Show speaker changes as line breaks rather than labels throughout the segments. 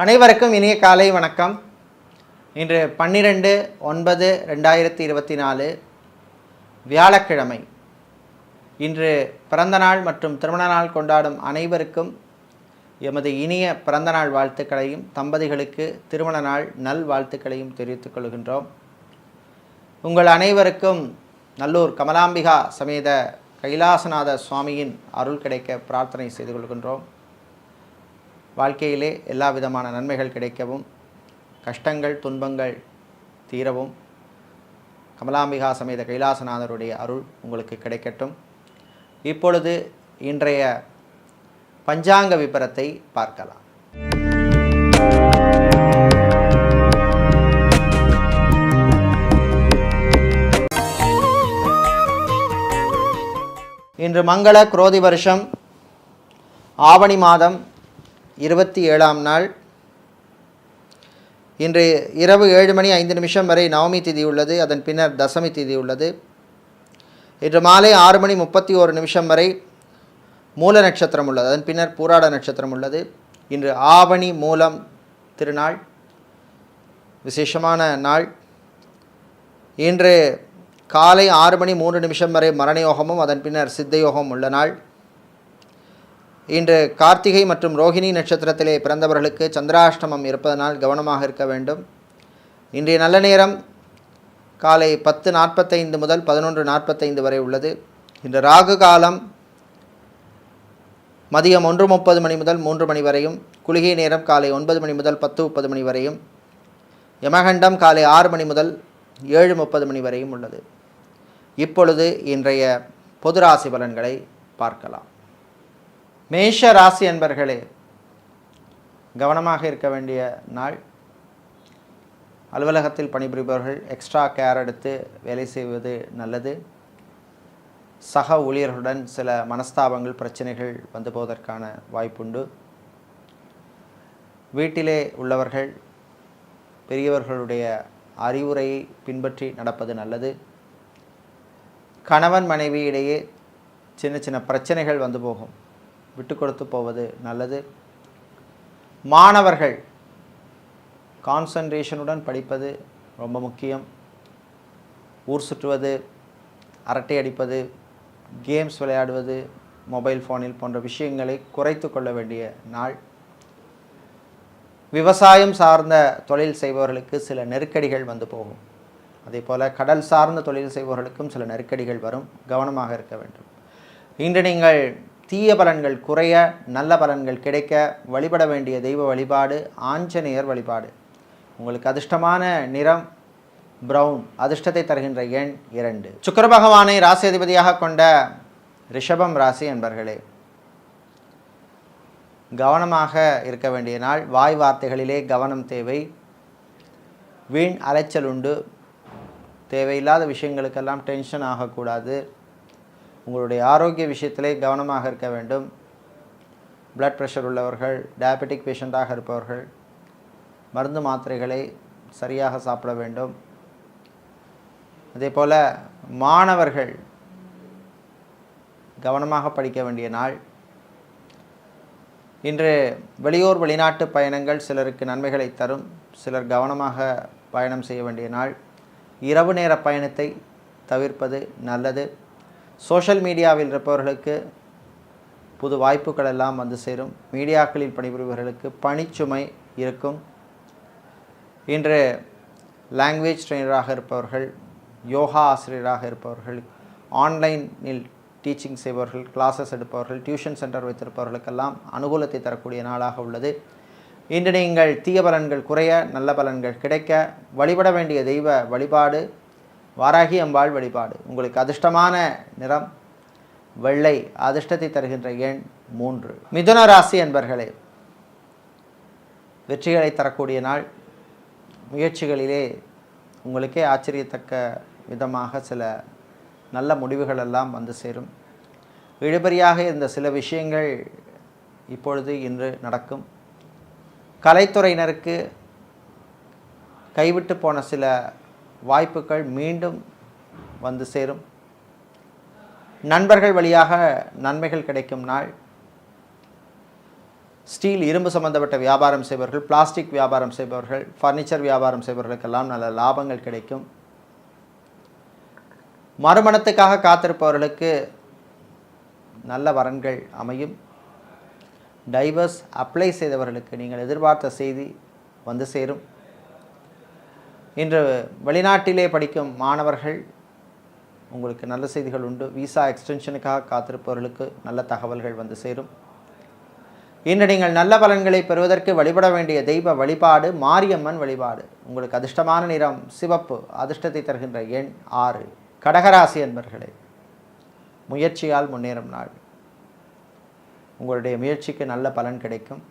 அனைவருக்கும் இனிய காலை வணக்கம். இன்று பன்னிரெண்டு ஒன்பது ரெண்டாயிரத்தி இருபத்தி நாலு வியாழக்கிழமை. இன்று பிறந்த நாள் மற்றும் திருமண நாள் கொண்டாடும் அனைவருக்கும் எமது இனிய பிறந்த நாள் வாழ்த்துக்களையும் தம்பதிகளுக்கு திருமண நாள் நல் வாழ்த்துக்களையும் தெரிவித்துக் கொள்கின்றோம். உங்கள் அனைவருக்கும் நல்லூர் கமலாம்பிகா சமேத கைலாசநாத சுவாமியின் அருள் கிடைக்க பிரார்த்தனை செய்து கொள்கின்றோம். வாழ்க்கையிலே எல்லா விதமான நன்மைகள் கிடைக்கவும் கஷ்டங்கள் துன்பங்கள் தீரவும். கமலாம்பிகா சமேத கைலாசநாதருடைய அருள் உங்களுக்கு கிடைக்கட்டும். இப்பொழுது இன்றைய பஞ்சாங்க விபரத்தை பார்க்கலாம். இன்று மங்கள குரோதி வருஷம் ஆவணி மாதம் இருபத்தி ஏழாம் நாள். இன்று இரவு ஏழு மணி ஐந்து நிமிஷம் வரை நவமி திதி உள்ளது. அதன் பின்னர் தசமி திதி உள்ளது. இன்று மாலை ஆறு மணி முப்பத்தி ஓரு நிமிஷம் வரை மூல நட்சத்திரம் உள்ளது. அதன் பின்னர் பூராட நட்சத்திரம் உள்ளது. இன்று ஆவணி மூலம் திருநாள் விசேஷமான நாள். இன்று காலை ஆறு மணி மூன்று நிமிஷம் வரை மரண யோகமும் அதன் பின்னர் சித்த யோகம் உள்ள நாள். இன்று கார்த்திகை மற்றும் ரோஹிணி நட்சத்திரத்திலே பிறந்தவர்களுக்கு சந்திராஷ்டமம் இருப்பதனால் கவனமாக இருக்க வேண்டும். இன்றைய நல்ல நேரம் காலை பத்து நாற்பத்தைந்து முதல் பதினொன்று நாற்பத்தைந்து வரை உள்ளது. இன்று ராகு காலம் மதியம் ஒன்று முப்பது மணி முதல் மூன்று மணி வரையும் குளிகை நேரம் காலை ஒன்பது மணி முதல் பத்து முப்பது மணி வரையும் யமகண்டம் காலை ஆறு மணி முதல் ஏழு முப்பது மணி வரையும் உள்ளது. இப்பொழுது இன்றைய பொது ராசி பலன்களை பார்க்கலாம். மேஷ ராசி அன்பர்களே கவனமாக இருக்க வேண்டிய நாள். அலுவலகத்தில் பணிபுரிபவர்கள் எக்ஸ்ட்ரா கேர் எடுத்து வேலை செய்வது நல்லது. சக ஊழியர்களுடன் சில மனஸ்தாபங்கள் பிரச்சனைகள் வந்து போவதற்கான வாய்ப்புண்டு. வீட்டிலே உள்ளவர்கள் பெரியவர்களுடைய அறிவுரையை பின்பற்றி நடப்பது நல்லது. கணவன் மனைவி இடையே சின்ன சின்ன பிரச்சனைகள் வந்து போகும். விட்டு கொடுத்து போவது நல்லது. மாணவர்கள் கான்சன்ட்ரேஷனுடன் படிப்பது ரொம்ப முக்கியம். ஊர் சுற்றுவது அரட்டை அடிப்பது கேம்ஸ் விளையாடுவது மொபைல் ஃபோனில் போன்ற விஷயங்களை குறைத்து கொள்ள வேண்டிய நாள். விவசாயம் சார்ந்த தொழில் செய்பவர்களுக்கு சில நெருக்கடிகள் வந்து போகும். அதே போல் கடல் சார்ந்த தொழில் செய்பவர்களுக்கும் சில நெருக்கடிகள் வரும். கவனமாக இருக்க வேண்டும். இன்று நீங்கள் தீய பலன்கள் குறைய நல்ல பலன்கள் கிடைக்க வழிபட வேண்டிய தெய்வ வழிபாடு ஆஞ்சநேயர் வழிபாடு. உங்களுக்கு அதிர்ஷ்டமான நிறம் ப்ரௌன் அதிர்ஷ்டத்தை தருகின்ற எண் இரண்டு. சுக்கர பகவானை ராசி அதிபதியாக கொண்ட ரிஷபம் ராசி என்பர்களே கவனமாக இருக்க வேண்டிய நாள். வாய் வார்த்தைகளிலே கவனம் தேவை. வீண் அலைச்சல் உண்டு. தேவையில்லாத விஷயங்களுக்கெல்லாம் டென்ஷன் ஆகக்கூடாது. உங்களுடைய ஆரோக்கிய விஷயத்திலே கவனமாக இருக்க வேண்டும். பிளட் ப்ரெஷர் உள்ளவர்கள் டயபெட்டிக் பேஷண்ட்டாக இருப்பவர்கள் மருந்து மாத்திரைகளை சரியாக சாப்பிட வேண்டும். அதே போல் மாணவர்கள் கவனமாக படிக்க வேண்டிய நாள். இன்று வெளியூர் வெளிநாட்டு பயணங்கள் சிலருக்கு நன்மைகளை தரும். சிலர் கவனமாக பயணம் செய்ய வேண்டிய நாள். இரவு நேர பயணத்தை தவிர்ப்பது நல்லது. சோஷியல் மீடியாவில் இருப்பவர்களுக்கு புது வாய்ப்புகள் எல்லாம் வந்து சேரும். மீடியாக்களில் பணிபுரிபவர்களுக்கு பணிச்சுமை இருக்கும். இன்று லாங்குவேஜ் ட்ரெயினராக இருப்பவர்கள் யோகா ஆசிரியராக இருப்பவர்கள் ஆன்லைனில் டீச்சிங் செய்பவர்கள் கிளாஸஸ் எடுப்பவர்கள் டியூஷன் சென்டர் வைத்திருப்பவர்களுக்கெல்லாம் அனுகூலத்தை தரக்கூடிய நாளாக உள்ளது. இன்று நீங்கள் தீய பலன்கள் குறைய நல்ல பலன்கள் கிடைக்க வழிபட வேண்டிய தெய்வ வழிபாடு வாராகி அம்பாள் வழிபாடு. உங்களுக்கு அதிர்ஷ்டமான நிறம் வெள்ளை அதிர்ஷ்டத்தை தருகின்ற எண் மூன்று. மிதுன ராசி என்பர்களே வெற்றிகளை தரக்கூடிய நாள். முயற்சிகளிலே உங்களுக்கே ஆச்சரியத்தக்க விதமாக சில நல்ல முடிவுகள் எல்லாம் வந்து சேரும். இழுபறியாக இருந்த சில விஷயங்கள் இப்பொழுது இன்று நடக்கும். கலைத்துறையினருக்கு கைவிட்டு போன சில வாய்ப்புகள் மீண்டும் வந்து சேரும். நண்பர்கள் வழியாக நன்மைகள் கிடைக்கும் நாள். ஸ்டீல் இரும்பு சம்பந்தப்பட்ட வியாபாரம் செய்பவர்கள் பிளாஸ்டிக் வியாபாரம் செய்பவர்கள் ஃபர்னிச்சர் வியாபாரம் செய்பவர்களுக்கெல்லாம் நல்ல லாபங்கள் கிடைக்கும். மறுமணத்துக்காக காத்திருப்பவர்களுக்கு நல்ல வரன்கள் அமையும். டைவர்ஸ் அப்ளை செய்தவர்களுக்கு நீங்கள் எதிர்பார்த்த செய்தி வந்து சேரும். இன்று வெளிநாட்டிலே படிக்கும் மாணவர்கள் உங்களுக்கு நல்ல செய்திகள் உண்டு. விசா எக்ஸ்டென்ஷனுக்காக காத்திருப்பவர்களுக்கு நல்ல தகவல்கள் வந்து சேரும். இன்று நீங்கள் நல்ல பலன்களை பெறுவதற்கு வழிபட வேண்டிய தெய்வ வழிபாடு மாரியம்மன் வழிபாடு. உங்களுக்கு அதிர்ஷ்டமான நிறம் சிவப்பு அதிர்ஷ்டத்தை தருகின்ற எண் ஆறு. கடகராசி என்பர்களே முயற்சியால் முன்னேறும் நாள். உங்களுடைய முயற்சிக்கு நல்ல பலன் கிடைக்கும்.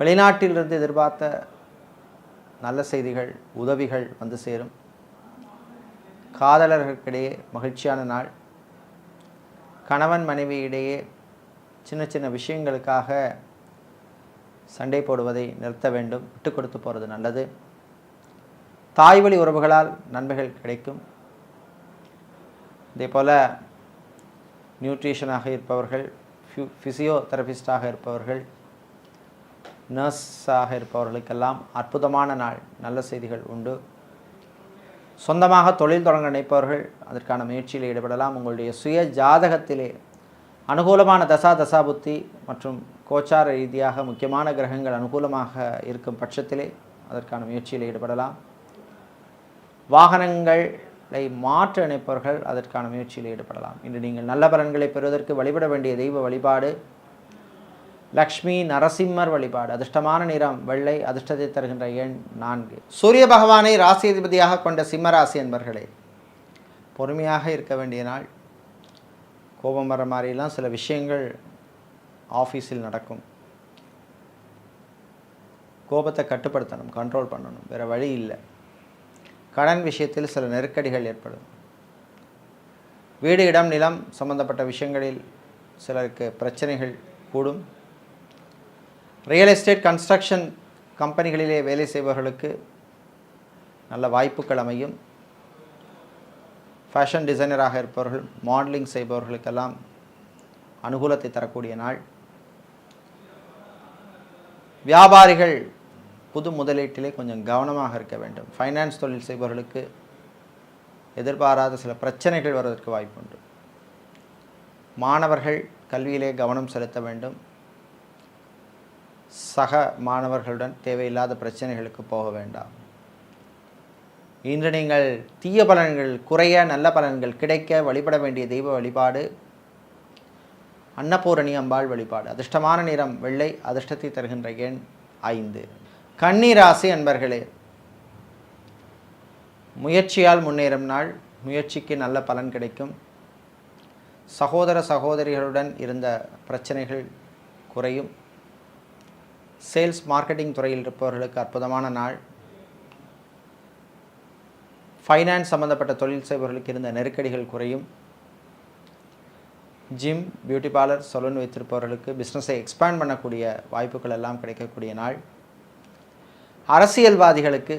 வெளிநாட்டிலிருந்து எதிர்பார்த்த நல்ல செய்திகள் உதவிகள் வந்து சேரும். காதலர்களுக்கிடையே மகிழ்ச்சியான நாள். கணவன் மனைவியிடையே சின்ன சின்ன விஷயங்களுக்காக சண்டை போடுவதை நிறுத்த வேண்டும். விட்டு கொடுத்து போகிறது நல்லது. தாய் வழி உறவுகளால் நன்மைகள் கிடைக்கும். இதே போல் நியூட்ரிஷனாக இருப்பவர்கள் ஃபிசியோதெரபிஸ்டாக இருப்பவர்கள் நர்ஸாக இருப்பவர்களுக்கெல்லாம் அற்புதமான நாள். நல்ல செய்திகள் உண்டு. சொந்தமாக தொழில் தொடங்க நினைப்பவர்கள் அதற்கான முயற்சியில் ஈடுபடலாம். உங்களுடைய சுய ஜாதகத்திலே அனுகூலமான தசா தசாபுத்தி மற்றும் கோச்சார ரீதியாக முக்கியமான கிரகங்கள் அனுகூலமாக இருக்கும் பட்சத்திலே அதற்கான முயற்சியில் ஈடுபடலாம். வாகனங்களை மாற்ற நினைப்பவர்கள் அதற்கான முயற்சியில் ஈடுபடலாம். இன்று நீங்கள் நல்ல பலன்களை பெறுவதற்கு வழிபட வேண்டிய தெய்வ வழிபாடு லக்ஷ்மி நரசிம்மர் வழிபாடு அதிர்ஷ்டமான நிறம் வெள்ளை அதிர்ஷ்டத்தை தருகின்ற எண் நான்கு. சூரிய பகவானை ராசி அதிபதியாக கொண்ட சிம்மராசி என்பர்களே பொறுமையாக இருக்க வேண்டிய நாள். கோபம் வர மாதிரிலாம் சில விஷயங்கள் ஆஃபீஸில் நடக்கும். கோபத்தை கட்டுப்படுத்தணும் கண்ட்ரோல் பண்ணணும் வேறு வழி இல்லை. கடன் விஷயத்தில் சில நெருக்கடிகள் ஏற்படும். வீடு இடம் நிலம் சம்பந்தப்பட்ட விஷயங்களில் சிலருக்கு பிரச்சனைகள் கூடும். ரியல் எஸ்டேட் கன்ஸ்ட்ரக்ஷன் கம்பெனிகளிலே வேலை செய்பவர்களுக்கு நல்ல வாய்ப்புகள் அமையும். ஃபேஷன் டிசைனராக இருப்பவர்கள் மாடலிங் செய்பவர்களுக்கெல்லாம் அனுகூலத்தை தரக்கூடிய நாள். வியாபாரிகள் புது முதலீட்டிலே கொஞ்சம் கவனமாக இருக்க வேண்டும். ஃபைனான்ஸ் தொழில் செய்பவர்களுக்கு எதிர்பாராத சில பிரச்சனைகள் வருவதற்கு வாய்ப்புண்டு. மாணவர்கள் கல்வியிலே கவனம் செலுத்த வேண்டும். சக மாணவர்களுடன் தேவையில்லாத பிரச்சனைகளுக்கு போக வேண்டாம். இன்று நீங்கள் தீய பலன்கள் குறைய நல்ல பலன்கள் கிடைக்க வழிபட வேண்டிய தெய்வ வழிபாடு அன்னபூரணி அம்பாள் வழிபாடு. அதிர்ஷ்டமான நிறம் வெள்ளை அதிர்ஷ்டத்தை தருகின்ற எண் ஐந்து. கன்னிராசி அன்பர்களே முயற்சியால் முன்னேறும் நாள் முயற்சிக்கு நல்ல பலன் கிடைக்கும். சகோதர சகோதரிகளுடன் இருந்த பிரச்சனைகள் குறையும். சேல்ஸ் மார்க்கெட்டிங் துறையில் இருப்பவர்களுக்கு அற்புதமான நாள். ஃபைனான்ஸ் சம்மந்தப்பட்ட தொழில் செய்பவர்களுக்கு இருந்த நெருக்கடிகள் குறையும். ஜிம் பியூட்டி பார்லர் சலூன் வைத்திருப்பவர்களுக்கு பிஸ்னஸை எக்ஸ்பேண்ட் பண்ணக்கூடிய வாய்ப்புகள் எல்லாம் கிடைக்கக்கூடிய நாள். அரசியல்வாதிகளுக்கு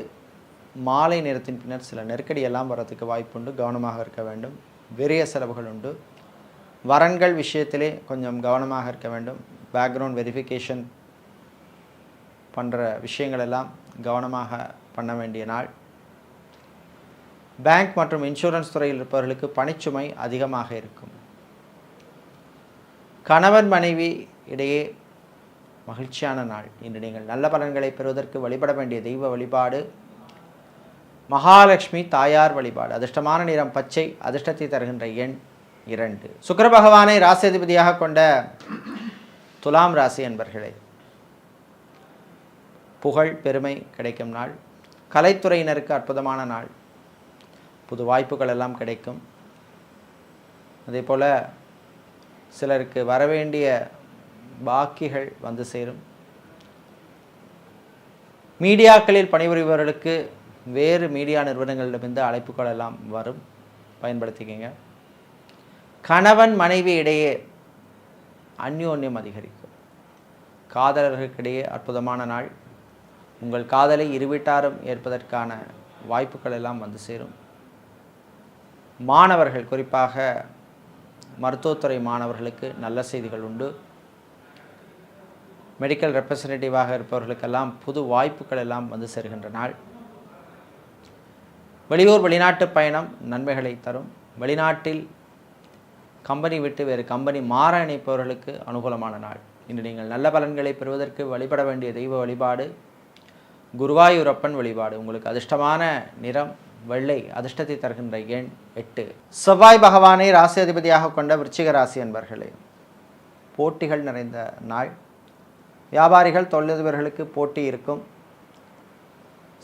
மாலை நேரத்தின் பின்னர் சில நெருக்கடி எல்லாம் வரத்துக்கு வாய்ப்புண்டு கவனமாக இருக்க வேண்டும். விரைய செலவுகள் உண்டு. வரன்கள் விஷயத்திலே கொஞ்சம் கவனமாக இருக்க வேண்டும். பேக்ரவுண்ட் வெரிஃபிகேஷன் பண்ணுற விஷயங்களெல்லாம் கவனமாக பண்ண வேண்டிய நாள். பேங்க் மற்றும் இன்சூரன்ஸ் துறையில் இருப்பவர்களுக்கு பணிச்சுமை அதிகமாக இருக்கும். கணவன் மனைவி இடையே மகிழ்ச்சியான நாள். இன்று நீங்கள் நல்ல பலன்களை பெறுவதற்கு வழிபட வேண்டிய தெய்வ வழிபாடு. மகாலட்சுமி தாயார் வழிபாடு. அதிர்ஷ்டமான நிறம் பச்சை அதிர்ஷ்டத்தை தருகின்ற எண் இரண்டு. சுக்கர பகவானை ராசியதிபதியாக கொண்ட துலாம் ராசி என்பர்களே புகழ் பெருமை கிடைக்கும் நாள். கலைத்துறையினருக்கு அற்புதமான நாள். புது வாய்ப்புகள் எல்லாம் கிடைக்கும். அதே போல் சிலருக்கு வரவேண்டிய பாக்கிகள் வந்து சேரும். மீடியாக்களில் பணிபுரிபவர்களுக்கு வேறு மீடியா நிறுவனங்களிடமிருந்து அழைப்புகள் எல்லாம் வரும். பயன்படுத்திக்கிங்க. கணவன் மனைவி இடையே அந்யோன்யம் அதிகரிக்கும். காதலர்களுக்கிடையே அற்புதமான நாள். உங்கள் காதலை இருவிட்டாரும் ஏற்பதற்கான வாய்ப்புகள் எல்லாம் வந்து சேரும். மாணவர்கள் குறிப்பாக மருத்துவத்துறை மாணவர்களுக்கு நல்ல செய்திகள் உண்டு. மெடிக்கல் ரெப்ரசன்டேட்டிவாக இருப்பவர்களுக்கெல்லாம் புது வாய்ப்புகள் எல்லாம் வந்து சேர்கின்ற நாள். வெளியூர் வெளிநாட்டு பயணம் நன்மைகளை தரும். வெளிநாட்டில் கம்பெனி விட்டு வேறு கம்பெனி மாற நினைப்பவர்களுக்கு அனுகூலமான நாள். இன்று நீங்கள் நல்ல பலன்களை பெறுவதற்கு வழிபட வேண்டிய தெய்வ வழிபாடு குருவாயூரப்பன் வழிபாடு. உங்களுக்கு அதிர்ஷ்டமான நிறம் வெள்ளை அதிர்ஷ்டத்தை தருகின்ற எண் எட்டு. செவ்வாய் பகவானை ராசி அதிபதியாக கொண்ட விருச்சிக ராசி என்பர்களே போட்டிகள் நிறைந்த நாள். வியாபாரிகள் தொழிலதிபர்களுக்கு போட்டி இருக்கும்.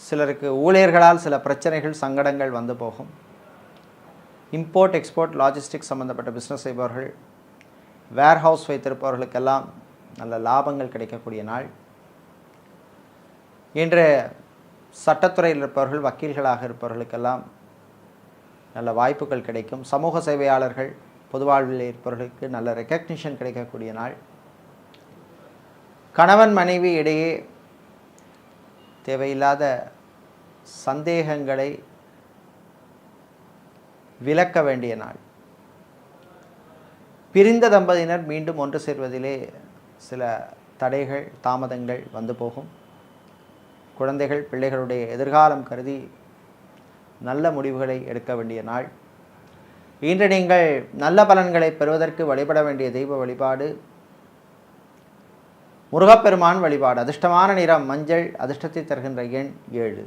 சிலருக்கு ஊழியர்களால் சில பிரச்சனைகள் சங்கடங்கள் வந்து போகும். இம்போர்ட் எக்ஸ்போர்ட் லாஜிஸ்டிக்ஸ் சம்மந்தப்பட்ட பிஸ்னஸ் செய்பவர்கள் வேர்ஹவுஸ் வைத்திருப்பவர்களுக்கெல்லாம் நல்ல லாபங்கள் கிடைக்கக்கூடிய நாள். இன்று சட்டத்துறையில் இருப்பவர்கள் வக்கீல்களாக இருப்பவர்களுக்கெல்லாம் நல்ல வாய்ப்புகள் கிடைக்கும். சமூக சேவையாளர்கள் பொதுவாழ்வில் இருப்பவர்களுக்கு நல்ல ரெக்கக்னிஷன் கிடைக்கக்கூடிய நாள். கணவன் மனைவி இடையே தேவையில்லாத சந்தேகங்களை விலக்க வேண்டிய நாள். பிரிந்த தம்பதியினர் மீண்டும் ஒன்று சேர்வதிலே சில தடைகள் தாமதங்கள் வந்து போகும். குழந்தைகள் பிள்ளைகளுடைய எதிர்காலம் கருதி நல்ல முடிவுகளை எடுக்க வேண்டிய நாள். இன்று நீங்கள் நல்ல பலன்களை பெறுவதற்கு வழிபட வேண்டிய தெய்வ வழிபாடு. முருகப்பெருமான் வழிபாடு. அதிர்ஷ்டமான நிறம் மஞ்சள் அதிர்ஷ்டத்தை தருகின்ற எண் ஏழு.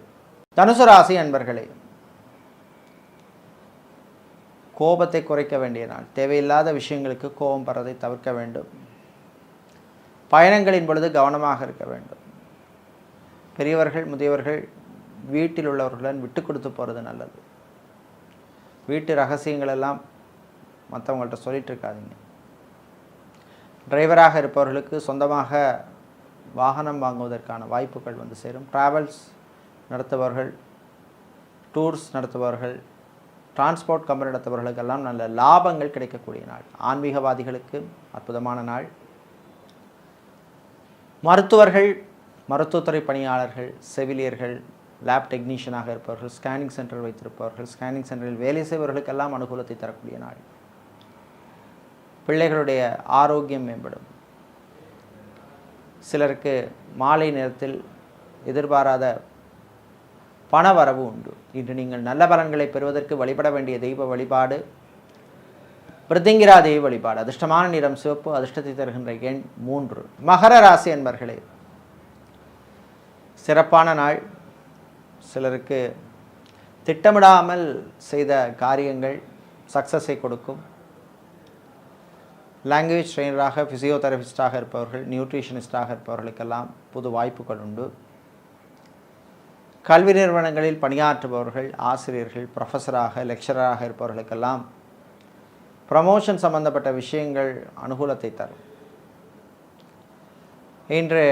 தனுசு ராசி அன்பர்களே கோபத்தை குறைக்க வேண்டிய நாள். தேவையில்லாத விஷயங்களுக்கு கோபம் படுறதை தவிர்க்க வேண்டும். பயணங்களின் பொழுது கவனமாக இருக்க வேண்டும். பெரியவர்கள் முதியவர்கள் வீட்டில் உள்ளவர்களுடன் விட்டு கொடுத்து போகிறது நல்லது. வீட்டு ரகசியங்களெல்லாம் மற்றவங்கள்ட்ட சொல்லிட்டு இருக்காதீங்க. டிரைவராக இருப்பவர்களுக்கு சொந்தமாக வாகனம் வாங்குவதற்கான வாய்ப்புகள் வந்து சேரும். ட்ராவல்ஸ் நடத்துபவர்கள் டூர்ஸ் நடத்துபவர்கள் டிரான்ஸ்போர்ட் கம்பெனி நடத்துபவர்களுக்கெல்லாம் நல்ல லாபங்கள் கிடைக்கக்கூடிய நாள். ஆன்மீகவாதிகளுக்கு அற்புதமான நாள். மருத்துவர்கள் மருத்துவத்துறை பணியாளர்கள் செவிலியர்கள் லேப் டெக்னீஷியனாக இருப்பவர்கள் ஸ்கேனிங் சென்டர் வைத்திருப்பவர்கள் ஸ்கேனிங் சென்டரில் வேலை செய்பவர்களுக்கெல்லாம் அனுகூலத்தை தரக்கூடிய நாள். பிள்ளைகளுடைய ஆரோக்கியம் மேம்படும். சிலருக்கு மாலை நேரத்தில் எதிர்பாராத பண வரவு உண்டு. இன்று நீங்கள் நல்ல பலன்களை பெறுவதற்கு வழிபட வேண்டிய தெய்வ வழிபாடு பிருத்திங்கிரா தெய்வ வழிபாடு அதிர்ஷ்டமான நிறம் சிவப்பு அதிர்ஷ்டத்தை தருகின்ற எண் மூன்று. மகர ராசி என்பர்களே சிறப்பான நாள். சிலருக்கு திட்டமிடாமல் செய்த காரியங்கள் சக்ஸஸை கொடுக்கும். லாங்குவேஜ் ட்ரெயினராக ஃபிசியோதெரபிஸ்டாக இருப்பவர்கள் நியூட்ரிஷனிஸ்டாக இருப்பவர்களுக்கெல்லாம் புது வாய்ப்புகள் உண்டு. கல்வி நிறுவனங்களில் பணியாற்றுபவர்கள் ஆசிரியர்கள் ப்ரொஃபஸராக லெக்சராக இருப்பவர்களுக்கெல்லாம் ப்ரமோஷன் சம்பந்தப்பட்ட விஷயங்கள் அனுகூலத்தை தரும். இன்று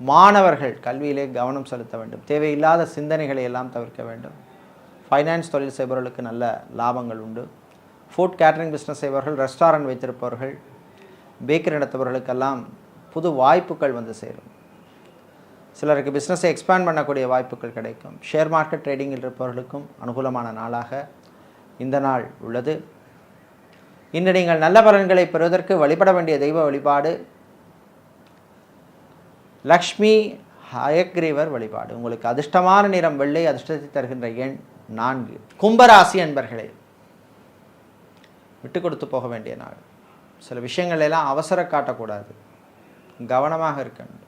மாணவர்கள் கல்வியிலே கவனம் செலுத்த வேண்டும். தேவையில்லாத சிந்தனைகளை எல்லாம் தவிர்க்க வேண்டும். ஃபைனான்ஸ் தொழில் செய்பவர்களுக்கு நல்ல லாபங்கள் உண்டு. ஃபுட் கேட்டரிங் பிஸ்னஸ் செய்பவர்கள் ரெஸ்டாரண்ட் வைத்திருப்பவர்கள் பேக்கரி நடத்துபவர்களுக்கெல்லாம் புது வாய்ப்புகள் வந்து சேரும். சிலருக்கு பிஸ்னஸை எக்ஸ்பேண்ட் பண்ணக்கூடிய வாய்ப்புகள் கிடைக்கும். ஷேர் மார்க்கெட் ட்ரேடிங்கில் இருப்பவர்களுக்கும் அனுகூலமான நாளாக இந்த நாள் உள்ளது. இன்று நீங்கள் நல்ல பலன்களை பெறுவதற்கு வழிபட வேண்டிய தெய்வ வழிபாடு லக்ஷ்மி ஹயக்ரீவர் வழிபாடு. உங்களுக்கு அதிர்ஷ்டமான நிறம் வெள்ளை அதிர்ஷ்டத்தை தருகின்ற எண் நான்கு. கும்பராசி அன்பர்களே விட்டு கொடுத்து போக வேண்டிய நாள். சில விஷயங்கள் எல்லாம் அவசர காட்டக்கூடாது. கவனமாக இருக்கணும்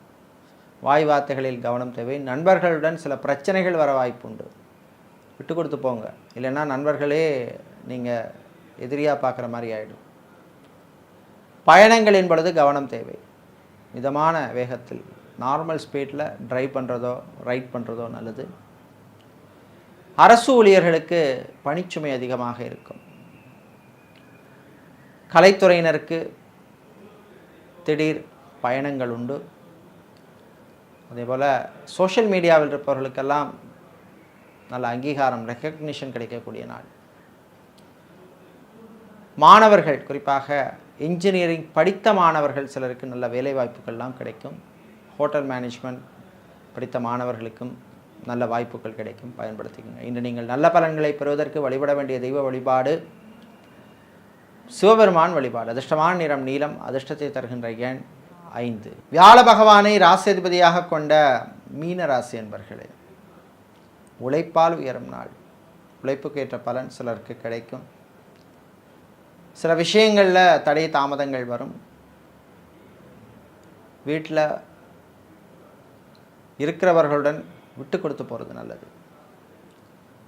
வாய் வார்த்தைகளில் கவனம் தேவை. நண்பர்களுடன் சில பிரச்சனைகள் வர வாய்ப்புண்டு விட்டு கொடுத்து போங்க. இல்லைன்னா நண்பர்களே நீங்கள் எதிரியாக பார்க்குற மாதிரி ஆகிடும் பயணங்களின் பொழுது கவனம் தேவை. மிதமான வேகத்தில் நார்மல் ஸ்பீடில் ட்ரைவ் பண்ணுறதோ ரைட் பண்ணுறதோ நல்லது. அரசு ஊழியர்களுக்கு பணிச்சுமை அதிகமாக இருக்கும். கலைத்துறையினருக்கு திடீர் பயணங்கள் உண்டு. அதே போல் சோஷியல் மீடியாவில் இருப்பவர்களுக்கெல்லாம் நல்ல அங்கீகாரம் ரெக்கக்னிஷன் கிடைக்கக்கூடிய நாள். மாணவர்கள் குறிப்பாக இன்ஜினியரிங் படித்த மாணவர்கள் சிலருக்கு நல்ல வேலைவாய்ப்புகள்லாம் கிடைக்கும். ஹோட்டல் மேனேஜ்மெண்ட் படித்த மாணவர்களுக்கும் நல்ல வாய்ப்புகள் கிடைக்கும். பயன்படுத்திக்கோங்க. இன்று நீங்கள் நல்ல பலன்களை பெறுவதற்கு வழிபட வேண்டிய தெய்வ வழிபாடு சிவபெருமான் வழிபாடு. அதிர்ஷ்டமான நிறம் நீளம் அதிர்ஷ்டத்தை தருகின்ற எண் ஐந்து. வியாழ பகவானை ராசியதிபதியாக கொண்ட மீன ராசி என்பர்களே உழைப்பால் உயரும் நாள். உழைப்புக்கேற்ற பலன் சிலருக்கு கிடைக்கும். சில விஷயங்களில் தடை தாமதங்கள் வரும். வீட்டில் இருக்கிறவர்களுடன் விட்டு கொடுத்து போகிறது நல்லது.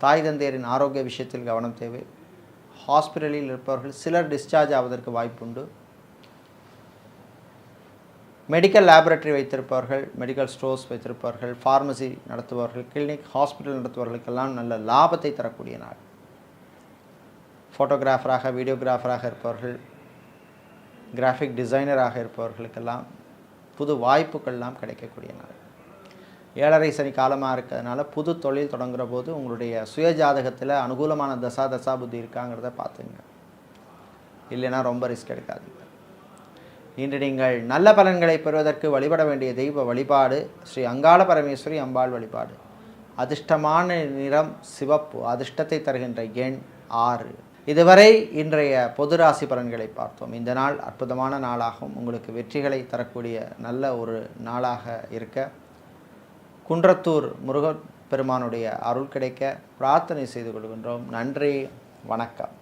தாய் தந்தையரின் ஆரோக்கிய விஷயத்தில் கவனம் தேவை. ஹாஸ்பிட்டலில் இருப்பவர்கள் சிலர் டிஸ்சார்ஜ் ஆவதற்கு வாய்ப்புண்டு. மெடிக்கல் லேபரட்டரி வைத்திருப்பவர்கள் மெடிக்கல் ஸ்டோர்ஸ் வைத்திருப்பவர்கள் ஃபார்மசி நடத்துபவர்கள் கிளினிக் ஹாஸ்பிட்டல் நடத்துபவர்களுக்கெல்லாம் நல்ல லாபத்தை தரக்கூடிய நாள். ஃபோட்டோகிராஃபராக வீடியோகிராஃபராக இருப்பவர்கள் கிராஃபிக் டிசைனராக இருப்பவர்களுக்கெல்லாம் புது வாய்ப்புகள்லாம் கிடைக்கக்கூடிய நாள். ஏழரை சனி காலமாக இருக்கிறதுனால புது தொழில் தொடங்குற போது உங்களுடைய சுய ஜாதகத்தில் அனுகூலமான தசா தசா புத்தி இருக்காங்கிறத பார்த்துங்க. இல்லைன்னா ரொம்ப ரிஸ்க் எடுக்காதீங்க. இன்று நீங்கள் நல்ல பலன்களை பெறுவதற்கு வழிபட வேண்டிய தெய்வ வழிபாடு ஸ்ரீ அங்காள பரமேஸ்வரி அம்பாள் வழிபாடு. அதிர்ஷ்டமான நிறம் சிவப்பு அதிர்ஷ்டத்தை தருகின்ற எண் ஆறு. இதுவரை இன்றைய பொது ராசி பலன்களை பார்த்தோம். இந்த நாள் அற்புதமான நாளாகும் உங்களுக்கு வெற்றிகளை தரக்கூடிய நல்ல ஒரு நாளாக இருக்க குன்றத்தூர் முருகப் பெருமானுடைய அருள் கிடைக்க பிரார்த்தனை செய்து கொள்கின்றோம். நன்றி வணக்கம்.